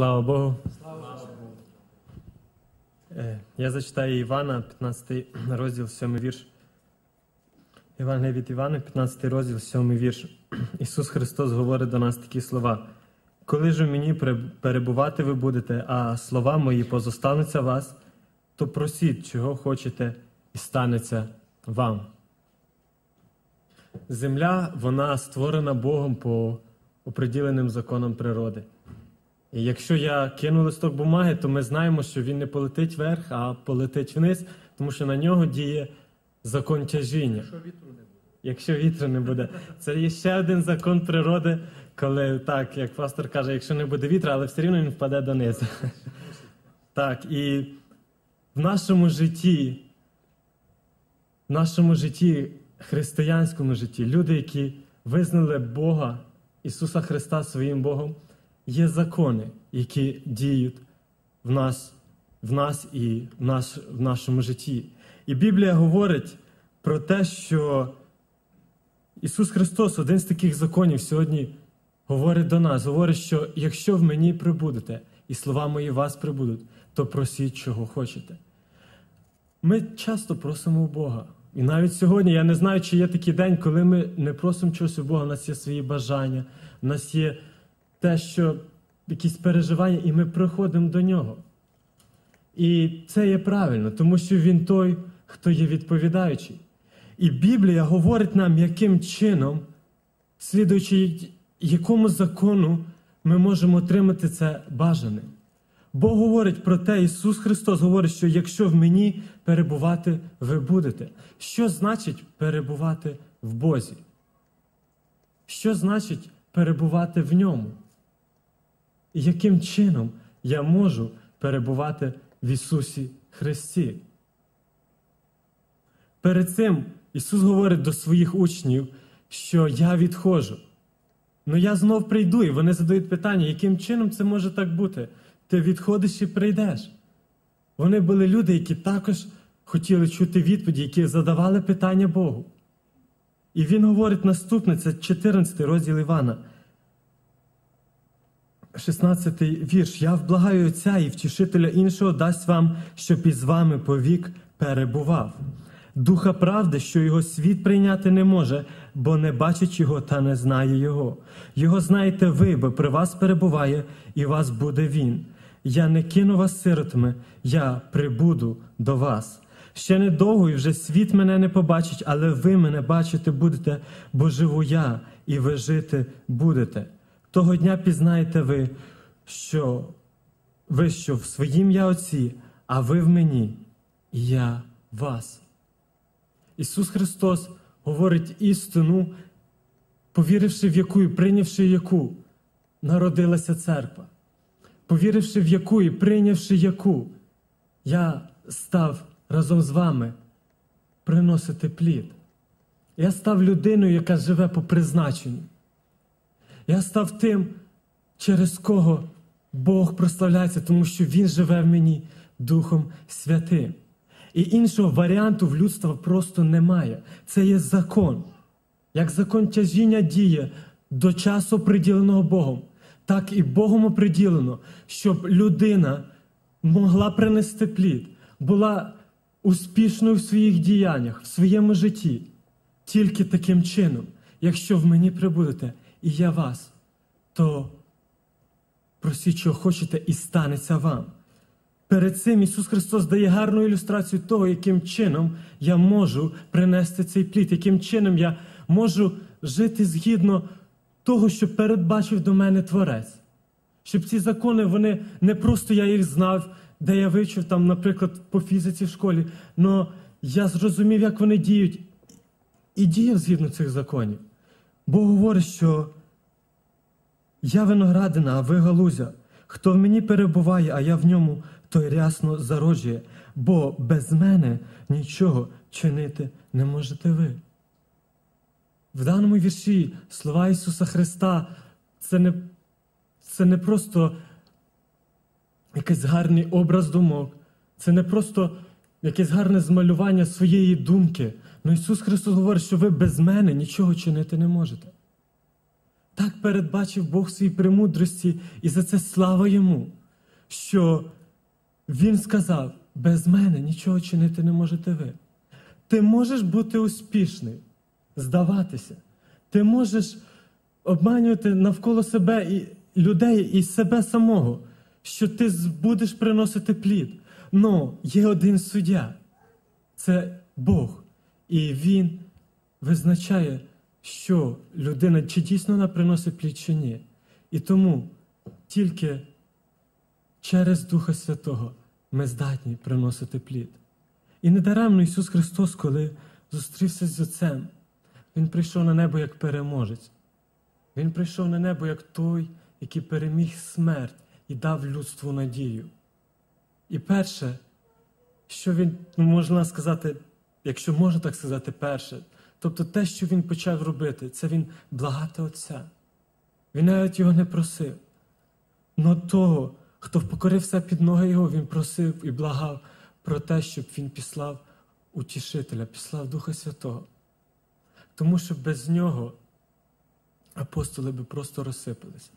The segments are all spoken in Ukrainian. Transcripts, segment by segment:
Слава Богу. Е, Я зачитаю Івана, 15 розділ, 7 вірш. Івангелія від Івана, 15 розділ, 7 вірш. Ісус Христос говорить до нас такі слова. Коли ж у мені перебувати ви будете, а слова мої позостануться вас, то просіть, чого хочете, і станеться вам. Земля, вона створена Богом по оприділеним законам природи. І якщо я кину листок бумаги, то ми знаємо, що він не полетить вверх, а полетить вниз, тому що на нього діє закон тяжіння. Якщо вітру не буде. Це є ще один закон природи, коли так, як пастор каже, якщо не буде вітру, але все рівно він впаде донизу. Так, і в нашому житті, в нашому житті, християнському житті, люди, які визнали Бога, Ісуса Христа своїм Богом, є закони, які діють в нас, в нас і в, наш, в нашому житті. І Біблія говорить про те, що Ісус Христос, один з таких законів, сьогодні говорить до нас, говорить, що якщо в мені прибудете, і слова мої вас прибудуть, то просіть, чого хочете. Ми часто просимо у Бога. І навіть сьогодні я не знаю, чи є такий день, коли ми не просимо чогось у Бога, у нас є свої бажання, у нас є те, що якісь переживання, і ми приходимо до нього. І це є правильно, тому що Він той, хто є відповідаючий. І Біблія говорить нам, яким чином, слідуючи якому закону ми можемо отримати це бажане. Бог говорить про те, Ісус Христос говорить, що якщо в мені перебувати, ви будете. Що значить перебувати в Бозі? Що значить перебувати в ньому? Яким чином я можу перебувати в Ісусі Христі? Перед цим Ісус говорить до своїх учнів, що я відходжу. Ну я знов прийду, і вони задають питання, яким чином це може так бути? Ти відходиш і прийдеш. Вони були люди, які також хотіли чути відповіді, які задавали питання Богу. І він говорить наступне, це 14 розділ Івана. 16 вірш. Я вблагаю Отця і втішителя іншого дасть вам, щоб із вами повік перебував. Духа правди, що його світ прийняти не може, бо не бачить його та не знає його. Його знаєте ви, бо при вас перебуває, і вас буде він. Я не кину вас сиротами, я прибуду до вас. Ще недовго і вже світ мене не побачить, але ви мене бачити будете, бо живу я, і ви жити будете. Того дня пізнаєте ви, що ви що в своїм я Отці, а ви в мені, і я вас. Ісус Христос говорить істину, повіривши в яку і прийнявши яку народилася церква, повіривши в яку і прийнявши яку, я став разом з вами приносити плід. Я став людиною, яка живе по призначенню. Я став тим, через кого Бог прославляється, тому що Він живе в мені Духом Святим. І іншого варіанту в людства просто немає. Це є закон. Як закон тяжіння діє до часу приділеного Богом, так і Богом оприділено, щоб людина могла принести плід, була успішною в своїх діяннях, в своєму житті. Тільки таким чином, якщо в мені прибудете, і я вас, то просіть, що хочете, і станеться вам. Перед цим Ісус Христос дає гарну ілюстрацію того, яким чином я можу принести цей плід, яким чином я можу жити згідно того, що передбачив до мене Творець. Щоб ці закони, вони не просто я їх знав, де я вивчив, там, наприклад, по фізиці в школі, але я зрозумів, як вони діють, і діяв згідно цих законів. Бог говорить, що я виноградина, а ви галузя. Хто в мені перебуває, а я в ньому, той рясно зароджує, бо без мене нічого чинити не можете ви. В даному вірші слова Ісуса Христа це не, це не просто якийсь гарний образ думок, це не просто якесь гарне змалювання своєї думки. Но Ісус Христос говорить, що ви без мене нічого чинити не можете. Так передбачив Бог своїй премудрості, і за це слава йому, що Він сказав: без мене нічого чинити не можете ви. Ти можеш бути успішний, здаватися. Ти можеш обманювати навколо себе і людей і себе самого, що ти будеш приносити плід. Но є один суддя це Бог. І Він визначає, що людина чи дійсно вона приносить плід чи ні. І тому тільки через Духа Святого ми здатні приносити плід. І недаремно Ісус Христос, коли зустрівся з Отцем, Він прийшов на небо як переможець. Він прийшов на небо як той, який переміг смерть і дав людству надію. І перше, що він, ну, можна сказати, якщо можна так сказати, перше, тобто те, що він почав робити, це він благати Отця. Він навіть його не просив. Но того, хто впокорився під ноги його, він просив і благав про те, щоб він післав утішителя, післав Духа Святого. Тому що без нього апостоли би просто розсипалися.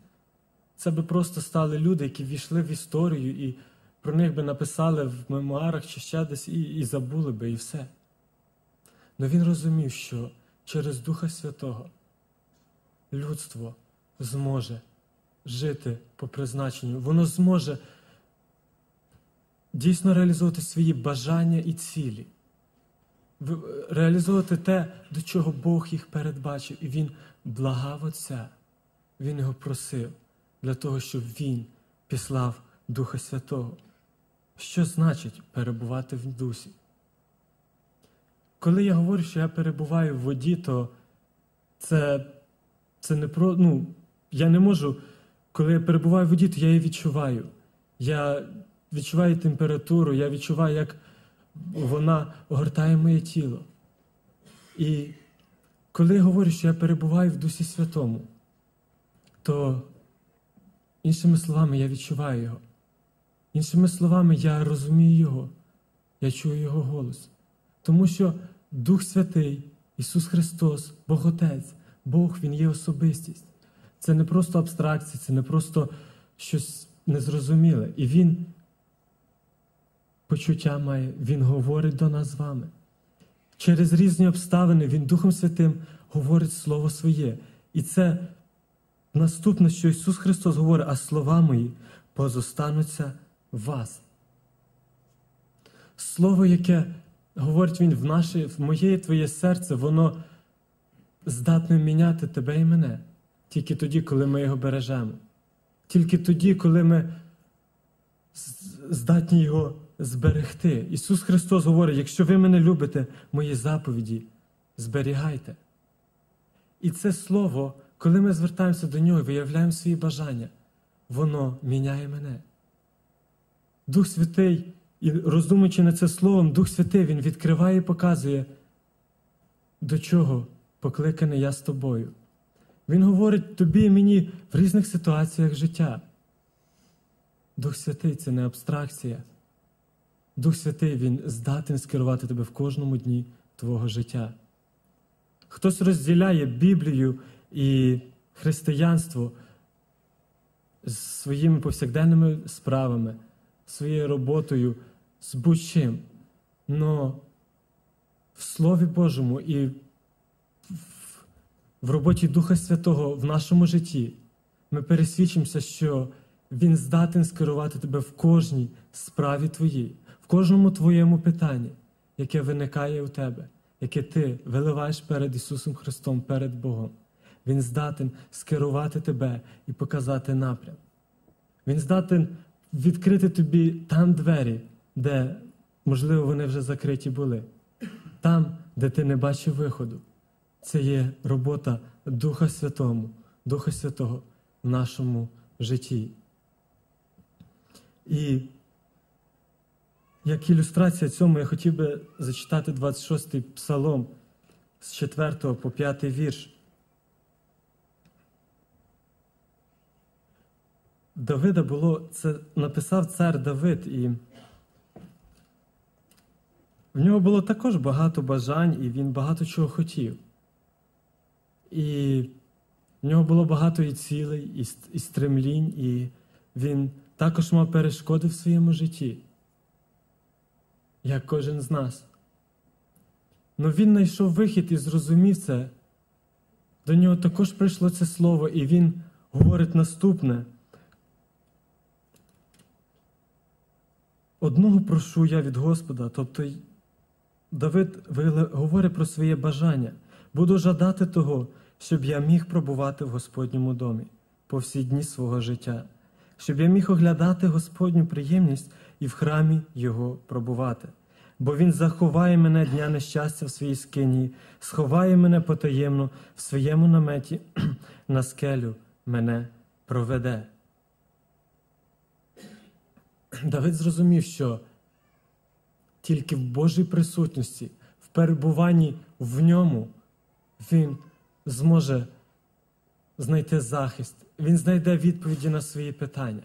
Це би просто стали люди, які війшли в історію, і про них би написали в мемуарах чи ще десь, і, і забули би, і все. Но він розумів, що через Духа Святого людство зможе жити по призначенню, воно зможе дійсно реалізовувати свої бажання і цілі, реалізовувати те, до чого Бог їх передбачив. І Він благав Отця, Він його просив для того, щоб Він післав Духа Святого. Що значить перебувати в дусі? Коли я говорю, що я перебуваю в воді, то це це не про. Ну, я не можу, коли я перебуваю в воді, то я її відчуваю. Я відчуваю температуру, я відчуваю, як вона огортає моє тіло. І коли я говорю, що я перебуваю в Дусі Святому, то, іншими словами, я відчуваю його. Іншими словами, я розумію Його, я чую Його голос. Тому що Дух Святий, Ісус Христос, Бог Отець, Бог Він є особистість. Це не просто абстракція, це не просто щось незрозуміле. І Він почуття має, Він говорить до нас з вами. Через різні обставини Він Духом Святим говорить Слово Своє. І це наступне, що Ісус Христос говорить, а слова мої позостануться в вас. Слово, яке говорить Він в наше, в моє і твоє серце, воно здатне міняти тебе і мене. Тільки тоді, коли ми його бережемо. Тільки тоді, коли ми здатні його зберегти. Ісус Христос говорить: якщо ви мене любите, мої заповіді, зберігайте. І це Слово, коли ми звертаємося до Нього і виявляємо свої бажання, воно міняє мене. Дух Святий, і роздумуючи над це Словом, Дух Святий Він відкриває і показує, до чого покликаний я з тобою. Він говорить тобі і мені в різних ситуаціях життя. Дух Святий це не абстракція. Дух Святий Він здатен скерувати тебе в кожному дні твого життя. Хтось розділяє Біблію і християнство з своїми повсякденними справами, своєю роботою, з будь-чим. Но в Слові Божому і в роботі Духа Святого в нашому житті ми пересвідчимося, що Він здатен скерувати тебе в кожній справі твоїй, в кожному твоєму питанні, яке виникає у тебе, яке ти виливаєш перед Ісусом Христом, перед Богом. Він здатен скерувати тебе і показати напрям. Він здатен відкрити тобі там двері, де, можливо, вони вже закриті були, там, де ти не бачив виходу. Це є робота Духа Святому, Духа Святого в нашому житті. І як ілюстрація цьому я хотів би зачитати 26-й псалом з 4 по 5 вірш. Давида було, це написав цар Давид, і в нього було також багато бажань, і він багато чого хотів. І В нього було багато і цілей, і, і стремлінь, і він також мав перешкоди в своєму житті, як кожен з нас. Но він знайшов вихід і зрозумів це. До нього також прийшло це слово, і він говорить наступне. Одного прошу я від Господа, тобто Давид говорить про своє бажання. Буду жадати того, щоб я міг пробувати в Господньому домі по всі дні свого життя, щоб я міг оглядати Господню приємність і в храмі Його пробувати. Бо Він заховає мене дня нещастя в своїй скині, сховає мене потаємно в своєму наметі на скелю мене проведе. Давид зрозумів, що тільки в Божій присутності, в перебуванні в ньому, він зможе знайти захист, він знайде відповіді на свої питання.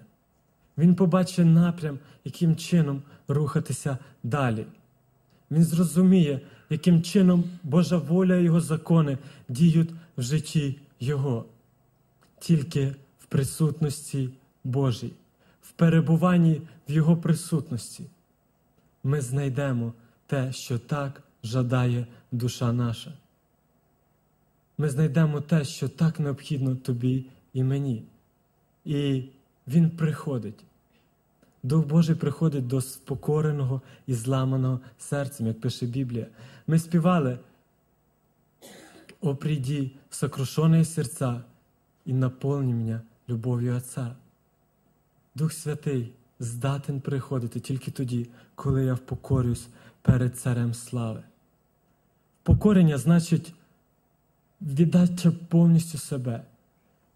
Він побачить напрям, яким чином рухатися далі. Він зрозуміє, яким чином Божа воля і Його закони діють в житті Його, тільки в присутності Божій, в перебуванні в Його присутності. Ми знайдемо те, що так жадає душа наша. Ми знайдемо те, що так необхідно тобі і мені. І Він приходить. Дух Божий приходить до спокореного і зламаного серцем, як пише Біблія. Ми співали «О, приди в сокрушенные серця і наповни мене любов'ю Отця. Дух Святий здатен приходити тільки тоді, коли я впокорюсь перед Царем слави. Покорення значить віддати повністю себе,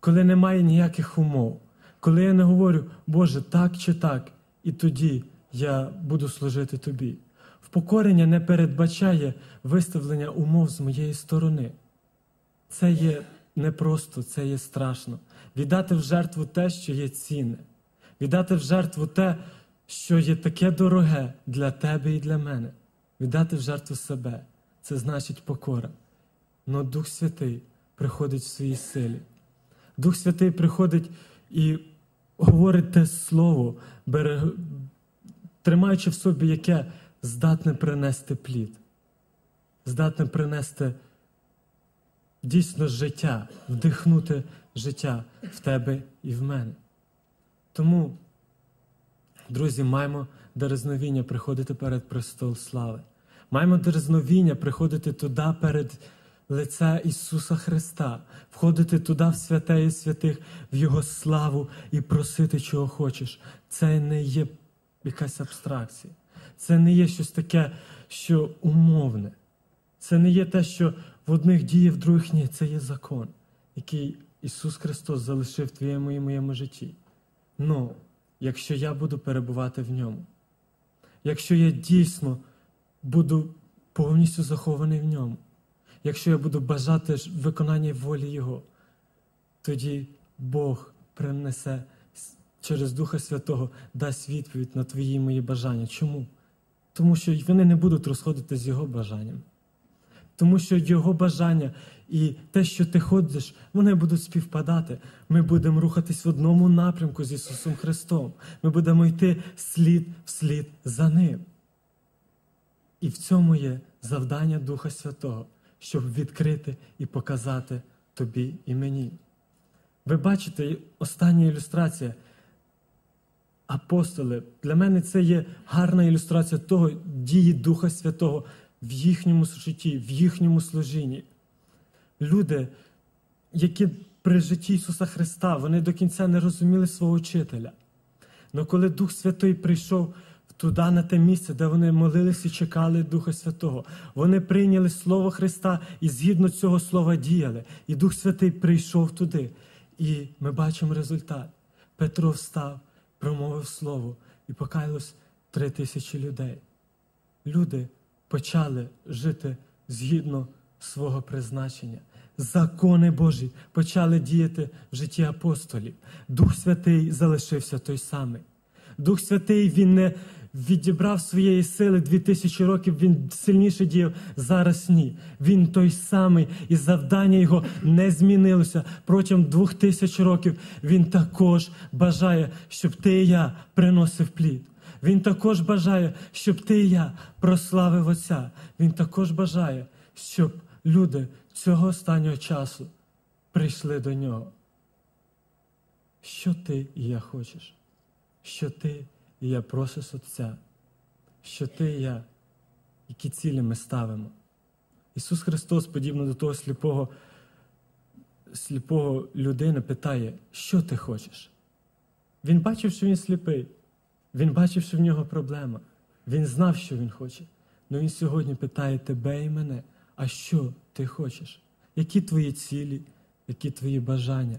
коли немає ніяких умов. Коли я не говорю, Боже, так чи так, і тоді я буду служити Тобі. Впокорення не передбачає виставлення умов з моєї сторони. Це є непросто, це є страшно. Віддати в жертву те, що є цінне, віддати в жертву те, що є таке дороге для тебе і для мене. Віддати в жертву себе це значить покора. Но Дух Святий приходить в своїй силі. Дух Святий приходить і говорить те слово, бере, тримаючи в собі, яке здатне принести плід, здатне принести дійсно життя, вдихнути життя в тебе і в мене. Тому, друзі, маємо дерезновіння приходити перед престол слави. Маємо дерезновіння приходити туди перед лице Ісуса Христа, входити туди в святе і святих, в Його славу і просити, чого хочеш. Це не є якась абстракція. Це не є щось таке, що умовне. Це не є те, що в одних діє, в других ні. Це є закон, який Ісус Христос залишив в твоєму і моєму житті. Ну, якщо я буду перебувати в ньому, якщо я дійсно буду повністю захований в ньому якщо я буду бажати виконання волі Його, тоді Бог принесе через Духа Святого дасть відповідь на твої мої бажання. Чому? Тому що вони не будуть розходити з Його бажанням. Тому що Його бажання і те, що ти ходиш, вони будуть співпадати. Ми будемо рухатись в одному напрямку з Ісусом Христом. Ми будемо йти слід вслід за Ним. І в цьому є завдання Духа Святого щоб відкрити і показати тобі і мені. Ви бачите, остання ілюстрація. Апостоли, для мене це є гарна ілюстрація того дії Духа Святого в їхньому житті, в їхньому служінні. Люди, які при житті Ісуса Христа, вони до кінця не розуміли свого вчителя. Але коли Дух Святий прийшов туди, на те місце, де вони молилися і чекали Духа Святого. Вони прийняли Слово Христа і згідно цього слова діяли. І Дух Святий прийшов туди. І ми бачимо результат. Петро встав, промовив Слово і покаялось три тисячі людей. Люди почали жити згідно свого призначення. Закони Божі почали діяти в житті апостолів. Дух Святий залишився той самий. Дух Святий Він не відібрав своєї сили дві тисячі років, він сильніше діяв. Зараз ні. Він той самий, і завдання його не змінилося. Протягом двох тисяч років він також бажає, щоб ти і я приносив плід. Він також бажає, щоб ти і я прославив Отця. Він також бажає, щоб люди цього останнього часу прийшли до нього. Що ти і я хочеш? Що ти і я просиш Отця? Що ти і я, які цілі ми ставимо? Ісус Христос, подібно до того сліпого, сліпого людини, питає, що ти хочеш? Він бачив, що він сліпий. Він бачив, що в нього проблема. Він знав, що він хоче. Але він сьогодні питає тебе і мене, а що ти хочеш? Які твої цілі, які твої бажання?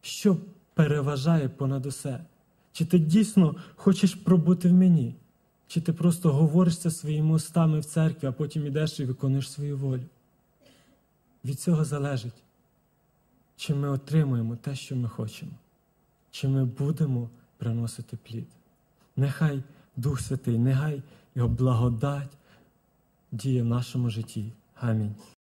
Що переважає понад усе? Чи ти дійсно хочеш пробути в мені? Чи ти просто говориш це своїми устами в церкві, а потім ідеш і виконуєш свою волю? Від цього залежить, чи ми отримуємо те, що ми хочемо, чи ми будемо приносити плід. Нехай Дух Святий, нехай Його благодать діє в нашому житті. Амінь.